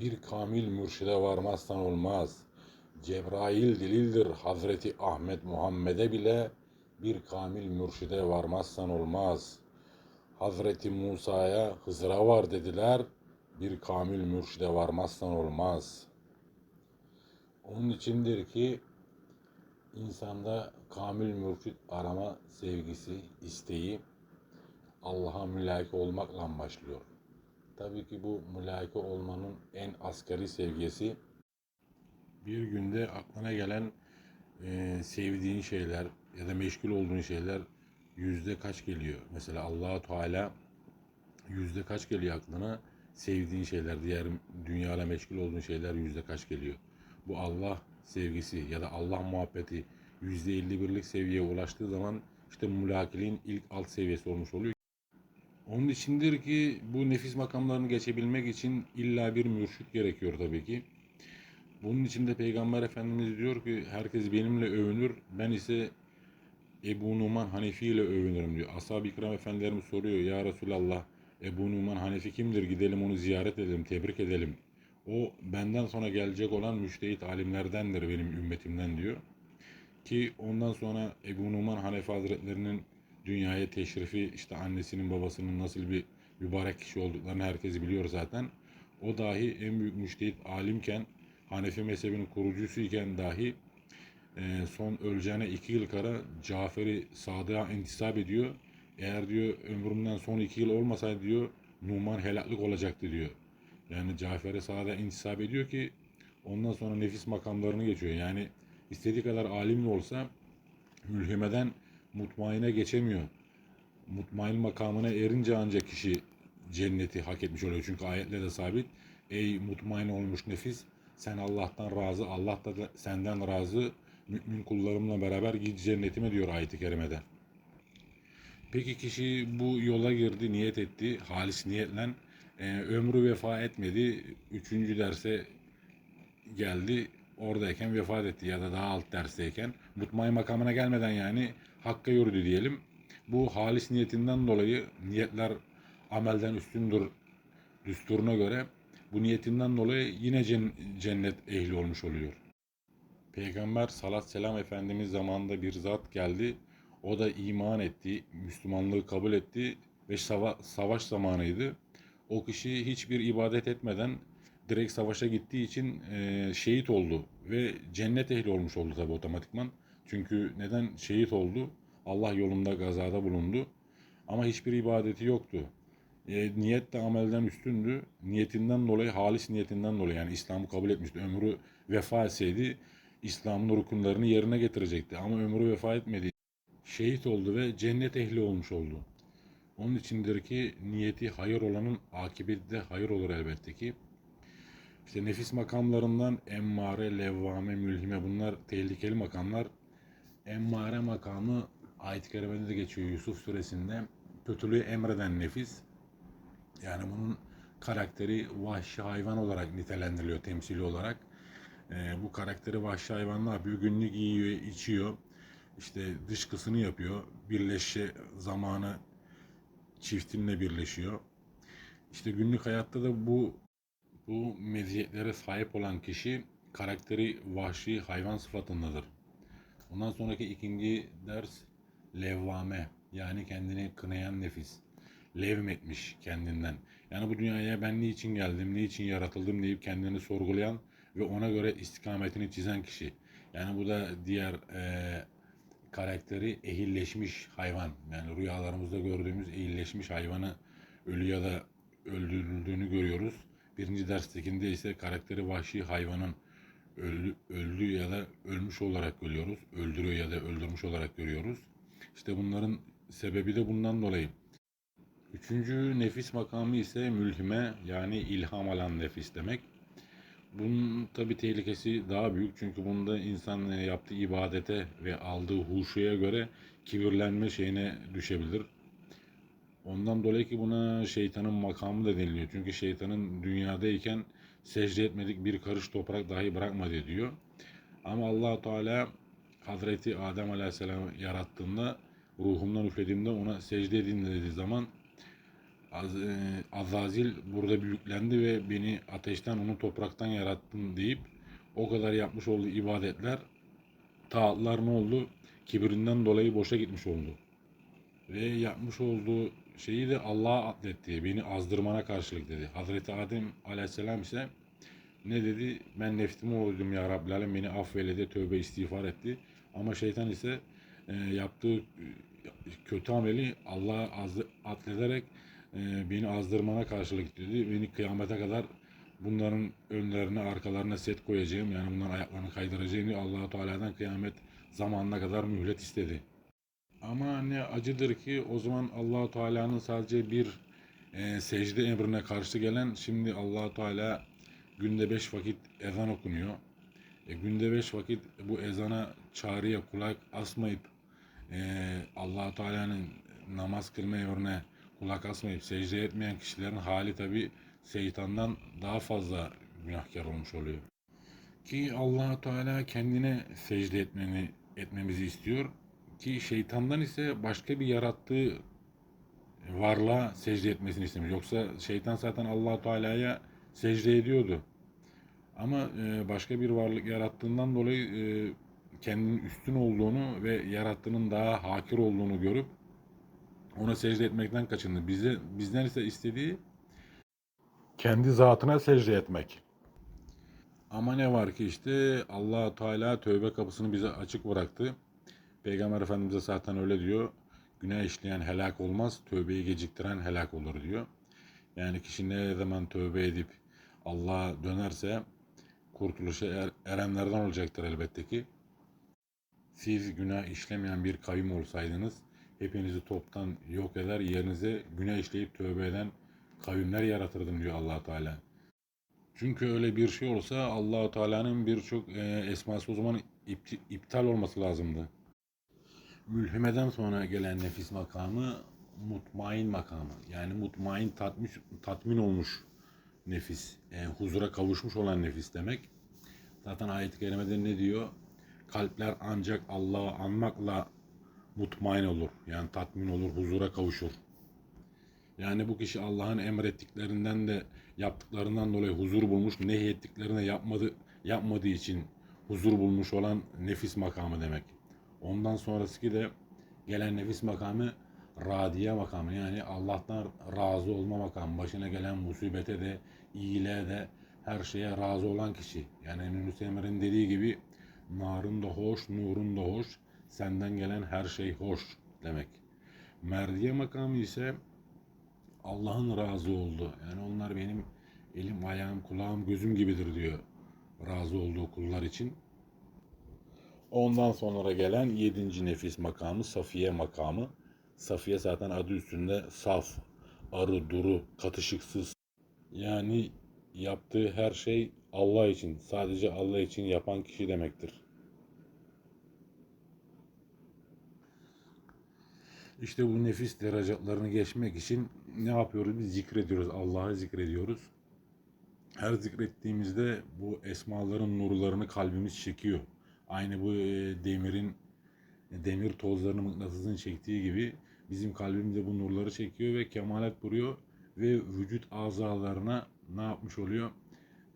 Bir kamil mürşide varmazsan olmaz. Cebrail dilildir Hazreti Ahmet Muhammed'e bile bir kamil mürşide varmazsan olmaz. Hazreti Musa'ya Hızır'a var dediler. Bir kamil mürşide varmazsan olmaz. Onun içindir ki insanda kamil mürşit arama sevgisi, isteği Allah'a mülake olmakla başlıyor. Tabii ki bu mülake olmanın en asgari seviyesi bir günde aklına gelen e, sevdiğin şeyler ya da meşgul olduğun şeyler yüzde kaç geliyor? Mesela Allahu Teala yüzde kaç geliyor aklına? Sevdiğin şeyler, diğer dünyayla meşgul olduğun şeyler yüzde kaç geliyor? Bu Allah sevgisi ya da Allah muhabbeti yüzde 51'lik seviyeye ulaştığı zaman işte mülakiliğin ilk alt seviyesi olmuş oluyor. Onun içindir ki bu nefis makamlarını geçebilmek için illa bir mürşit gerekiyor tabii ki. Bunun için de Peygamber Efendimiz diyor ki herkes benimle övünür, ben ise Ebu Numan Hanefi ile övünürüm diyor. Ashab-ı İkram Efendilerimiz soruyor ya Resulallah Ebu Numan Hanefi kimdir? Gidelim onu ziyaret edelim, tebrik edelim. O benden sonra gelecek olan müştehit alimlerdendir benim ümmetimden diyor. Ki ondan sonra Ebu Numan Hanefi Hazretlerinin dünyaya teşrifi işte annesinin babasının nasıl bir mübarek kişi olduklarını herkes biliyor zaten. O dahi en büyük müştehit alimken Hanefi mezhebinin kurucusuyken dahi e, son öleceğine iki yıl kara Cafer'i Sadık'a intisap ediyor. Eğer diyor ömrümden son iki yıl olmasaydı diyor Numan helaklık olacaktı diyor. Yani Cafer'e Sadık'a intisap ediyor ki ondan sonra nefis makamlarını geçiyor. Yani istediği kadar alim de olsa mülhimeden mutmaine geçemiyor. Mutmain makamına erince ancak kişi cenneti hak etmiş oluyor. Çünkü ayetle de sabit. Ey mutmain olmuş nefis sen Allah'tan razı, Allah da senden razı mümin kullarımla beraber git cennetime diyor ayet-i kerimede. Peki kişi bu yola girdi, niyet etti, halis niyetle e, ömrü vefa etmedi. Üçüncü derse geldi, oradayken vefat etti ya da daha alt dersteyken. Mutmain makamına gelmeden yani hakka yürüdü diyelim. Bu halis niyetinden dolayı niyetler amelden üstündür düsturuna göre bu niyetinden dolayı yine cennet ehli olmuş oluyor. Peygamber salat selam Efendimiz zamanında bir zat geldi. O da iman etti, Müslümanlığı kabul etti ve sava savaş zamanıydı. O kişi hiçbir ibadet etmeden direkt savaşa gittiği için e, şehit oldu ve cennet ehli olmuş oldu tabi otomatikman. Çünkü neden şehit oldu? Allah yolunda gazada bulundu. Ama hiçbir ibadeti yoktu. E, niyet de amelden üstündü. Niyetinden dolayı, halis niyetinden dolayı yani İslam'ı kabul etmişti. Ömrü vefa etseydi İslam'ın rukunlarını yerine getirecekti. Ama ömrü vefa etmedi. Şehit oldu ve cennet ehli olmuş oldu. Onun içindir ki niyeti hayır olanın akıbeti de hayır olur elbette ki. İşte nefis makamlarından emmare, levvame, mülhime bunlar tehlikeli makamlar. Emmare makamı ayet-i kerimede de geçiyor Yusuf suresinde. Kötülüğü emreden nefis. Yani bunun karakteri vahşi hayvan olarak nitelendiriliyor temsili olarak. Ee, bu karakteri vahşi hayvan ne? Günlük yiyor, içiyor. İşte dışkısını yapıyor. Birleşe zamanı çiftinle birleşiyor. İşte günlük hayatta da bu bu meziyetlere sahip olan kişi karakteri vahşi hayvan sıfatındadır. Ondan sonraki ikinci ders levvame yani kendini kınayan nefis. Levmetmiş kendinden. Yani bu dünyaya ben niçin geldim, niçin yaratıldım deyip kendini sorgulayan ve ona göre istikametini çizen kişi. Yani bu da diğer e, karakteri ehilleşmiş hayvan. Yani rüyalarımızda gördüğümüz ehilleşmiş hayvanı ölü ya da öldürüldüğünü görüyoruz. Birinci derstekinde ise karakteri vahşi hayvanın öldü, öldü ya da ölmüş olarak görüyoruz. Öldürüyor ya da öldürmüş olarak görüyoruz. İşte bunların sebebi de bundan dolayı. Üçüncü nefis makamı ise mülhime yani ilham alan nefis demek. Bunun tabi tehlikesi daha büyük çünkü bunda insan yaptığı ibadete ve aldığı huşuya göre kibirlenme şeyine düşebilir. Ondan dolayı ki buna şeytanın makamı da deniliyor. Çünkü şeytanın dünyadayken secde etmedik bir karış toprak dahi bırakmadı diyor. Ama allah Teala Hazreti Adem Aleyhisselam yarattığında ruhumdan üflediğimde ona secde edin dediği zaman Az, e, Azazil burada büyüklendi ve beni ateşten onu topraktan yarattın deyip o kadar yapmış olduğu ibadetler taatlar ne oldu? Kibirinden dolayı boşa gitmiş oldu. Ve yapmış olduğu şeyi de Allah'a atletti. Beni azdırmana karşılık dedi. Hazreti Adem aleyhisselam ise ne dedi? Ben nefsime uydum ya Rabbil Alem beni affeyle de tövbe istiğfar etti. Ama şeytan ise e, yaptığı e, kötü ameli Allah'a atlederek e, beni azdırmana karşılık dedi. Beni kıyamete kadar bunların önlerine arkalarına set koyacağım. Yani bunların ayaklarını kaydıracağım diye allah Teala'dan kıyamet zamanına kadar mühlet istedi. Ama ne acıdır ki o zaman allah Teala'nın sadece bir e, secde emrine karşı gelen şimdi allah Teala günde beş vakit ezan okunuyor. E, günde beş vakit bu ezana çağrıya kulak asmayıp e, allah Teala'nın namaz kılma emrine kulak asmayıp secde etmeyen kişilerin hali tabi şeytandan daha fazla günahkar olmuş oluyor. Ki allah Teala kendine secde etmeni, etmemizi istiyor. Ki şeytandan ise başka bir yarattığı varlığa secde etmesini istemiş. Yoksa şeytan zaten allah Teala'ya secde ediyordu. Ama e, başka bir varlık yarattığından dolayı e, kendinin üstün olduğunu ve yarattığının daha hakir olduğunu görüp ona secde etmekten kaçındı. Bize, bizden ise istediği kendi zatına secde etmek. Ama ne var ki işte allah Teala tövbe kapısını bize açık bıraktı. Peygamber Efendimiz zaten öyle diyor. Günah işleyen helak olmaz, tövbeyi geciktiren helak olur diyor. Yani kişi ne zaman tövbe edip Allah'a dönerse kurtuluşa er, erenlerden olacaktır elbette ki. Siz günah işlemeyen bir kavim olsaydınız hepinizi toptan yok eder yerinize günah işleyip tövbe eden kavimler yaratırdım diyor allah Teala. Çünkü öyle bir şey olsa allah Teala'nın birçok e, esması o zaman ipti- iptal olması lazımdı. Mülhimeden sonra gelen nefis makamı mutmain makamı. Yani mutmain tatmin, tatmin olmuş nefis. Yani huzura kavuşmuş olan nefis demek. Zaten ayet-i kerimede ne diyor? Kalpler ancak Allah'ı anmakla mutmain olur. Yani tatmin olur, huzura kavuşur. Yani bu kişi Allah'ın emrettiklerinden de yaptıklarından dolayı huzur bulmuş, nehyettiklerine yapmadı, yapmadığı için huzur bulmuş olan nefis makamı demek. Ondan sonrası de gelen nefis makamı radiye makamı yani Allah'tan razı olma makamı. Başına gelen musibete de, iyiliğe de her şeye razı olan kişi. Yani Yunus Emre'nin dediği gibi narın da hoş, nurun da hoş, senden gelen her şey hoş demek. Merdiye makamı ise Allah'ın razı oldu. Yani onlar benim elim, ayağım, kulağım, gözüm gibidir diyor. Razı olduğu kullar için. Ondan sonra gelen yedinci nefis makamı Safiye makamı. Safiye zaten adı üstünde saf, arı, duru, katışıksız. Yani yaptığı her şey Allah için, sadece Allah için yapan kişi demektir. İşte bu nefis derecatlarını geçmek için ne yapıyoruz? Biz zikrediyoruz, Allah'ı zikrediyoruz. Her zikrettiğimizde bu esmaların nurlarını kalbimiz çekiyor. Aynı bu e, demirin demir tozlarını mıknatısın çektiği gibi bizim kalbimize bu nurları çekiyor ve kemalet vuruyor ve vücut azalarına ne yapmış oluyor?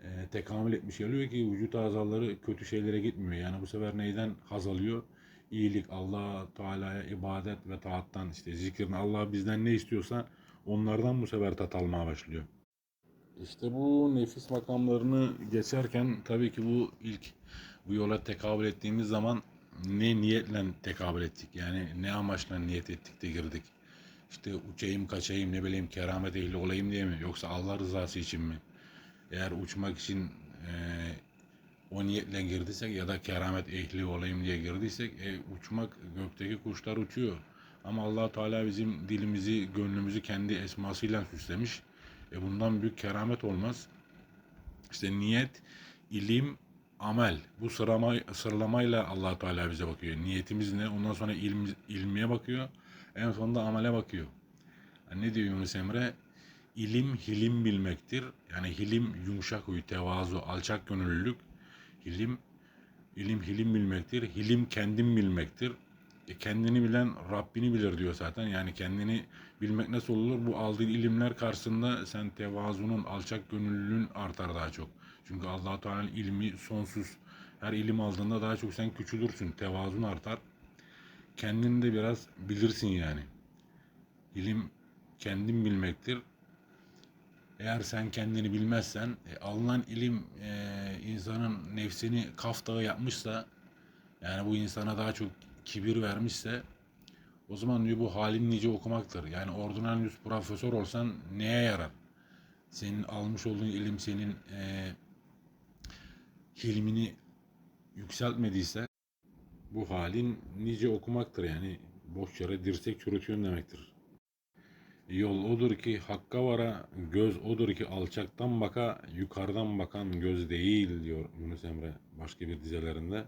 E, tekamül etmiş geliyor ki vücut azaları kötü şeylere gitmiyor. Yani bu sefer neyden haz alıyor? İyilik, Allah Teala'ya ibadet ve taattan işte zikrin Allah bizden ne istiyorsa onlardan bu sefer tat almaya başlıyor. İşte bu nefis makamlarını geçerken tabii ki bu ilk bu yola tekabül ettiğimiz zaman ne niyetle tekabül ettik? Yani ne amaçla niyet ettik de girdik? İşte uçayım kaçayım ne bileyim keramet ehli olayım diye mi? Yoksa Allah rızası için mi? Eğer uçmak için e, o niyetle girdiysek ya da keramet ehli olayım diye girdiysek e, uçmak gökteki kuşlar uçuyor. Ama allah Teala bizim dilimizi, gönlümüzü kendi esmasıyla süslemiş. E bundan büyük keramet olmaz. İşte niyet, ilim, amel. Bu sırama, sıralamayla allah Teala bize bakıyor. Niyetimiz ne? Ondan sonra ilm, ilmiye bakıyor. En sonunda amele bakıyor. Yani ne diyor Yunus Emre? İlim hilim bilmektir. Yani hilim yumuşak huy, tevazu, alçak gönüllülük. Hilim ilim hilim bilmektir. Hilim kendim bilmektir. E kendini bilen Rabbini bilir diyor zaten. Yani kendini bilmek nasıl olur? Bu aldığın ilimler karşısında sen tevazunun, alçak gönüllülüğün artar daha çok. Çünkü allah Teala'nın ilmi sonsuz. Her ilim aldığında daha çok sen küçülürsün. Tevazun artar. Kendini de biraz bilirsin yani. İlim kendin bilmektir. Eğer sen kendini bilmezsen, e, alınan ilim e, insanın nefsini kaftağı yapmışsa, yani bu insana daha çok kibir vermişse, o zaman diyor bu halin nice okumaktır. Yani ordinarius profesör olsan neye yarar? Senin almış olduğun ilim senin e, hilmini yükseltmediyse, bu halin nice okumaktır yani. Boş yere dirsek çürütüyorsun demektir. Yol odur ki hakka vara, göz odur ki alçaktan baka, yukarıdan bakan göz değil diyor Yunus Emre başka bir dizelerinde.